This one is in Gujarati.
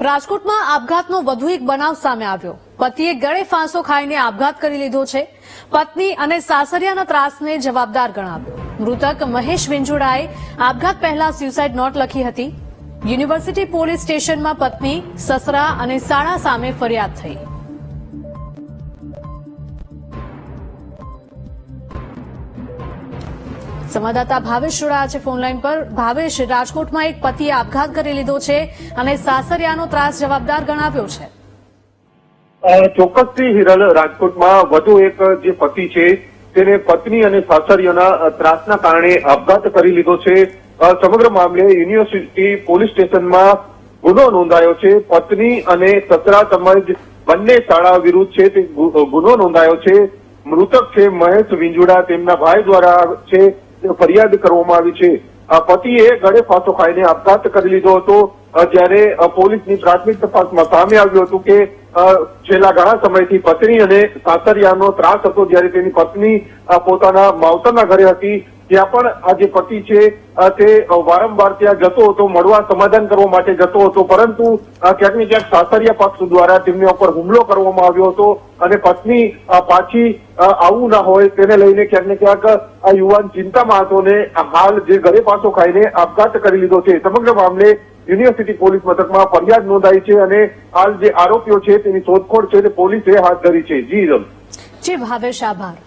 રાજકોટમાં આપઘાતનો વધુ એક બનાવ સામે આવ્યો. પતિએ ગળે ફાંસો ખાઈને આપઘાત કરી લીધો છે. પત્ની અને સાસરિયાના ત્રાસને જવાબદાર ગણાવ્યો. મૃતક મહેશ વિંજોડાએ આપઘાત પહેલા સ્યુસાઇડ નોટ લખી હતી. યુનિવર્સિટી પોલીસ સ્ટેશનમાં પત્ની, સસરા અને સાળા સામે ફરિયાદ થઈ. સંવાદદાતા ભાવેશ જોડાયા છે ફોનલાઈન પર. ભાવેશ, રાજકોટમાં એક પતિએ આપઘાત કરી લીધો છે અને સાસરિયાનો ત્રાસ જવાબદાર ગણાવ્યો છે. ચોક્કસથી હિરલ, રાજકોટમાં વધુ એક જે પતિ છે, તેને પત્ની અને સાસરીઓના ત્રાસના કારણે આપઘાત કરી લીધો છે. સમગ્ર મામલે યુનિવર્સિટી પોલીસ સ્ટેશનમાં ગુનો નોંધાયો છે. પત્ની અને સસરા તેમજ બંને શાળા વિરુદ્ધ છે તે ગુનો નોંધાયો છે. મૃતક છે મહેશ વિંજુડા. તેમના ભાઈ દ્વારા છે ફરિયાદ કરવામાં આવી છે. પતિએ ગળે ફાંસો ખાઈને આપઘાત કરી લીધો હતો. જ્યારે પોલીસની પ્રાથમિક તપાસમાં સામે આવ્યું હતું કે છેલ્લા ઘણા સમયથી પત્ની અને સાસરિયાનો ત્રાસ હતો, જ્યારે તેની પત્ની પોતાના માવતરના ઘરે હતી. ત્યાં પણ આ જે પતિ છે તે વારંવાર ત્યાં જતો હતો, મળવા સમાધાન કરવા માટે જતો હતો, પરંતુ ક્યાંક ને ક્યાંક સાસરિયા પક્ષ દ્વારા તેમની ઉપર હુમલો કરવામાં આવ્યો હતો અને પત્ની પાછી આવું ના હોય તેને લઈને ક્યાંક ને ક્યાંક આ યુવાન ચિંતામાં હતો ને હાલ જે ઘરે પાછો ખાઈને આપઘાત કરી લીધો છે. સમગ્ર મામલે યુનિવર્સિટી પોલીસ મથકમાં ફરિયાદ નોંધાઈ છે અને હાલ જે આરોપીઓ છે તેની શોધખોળ છે તે પોલીસે હાથ ધરી છે. જી, રમ. જી, ભાવેશ, આભાર.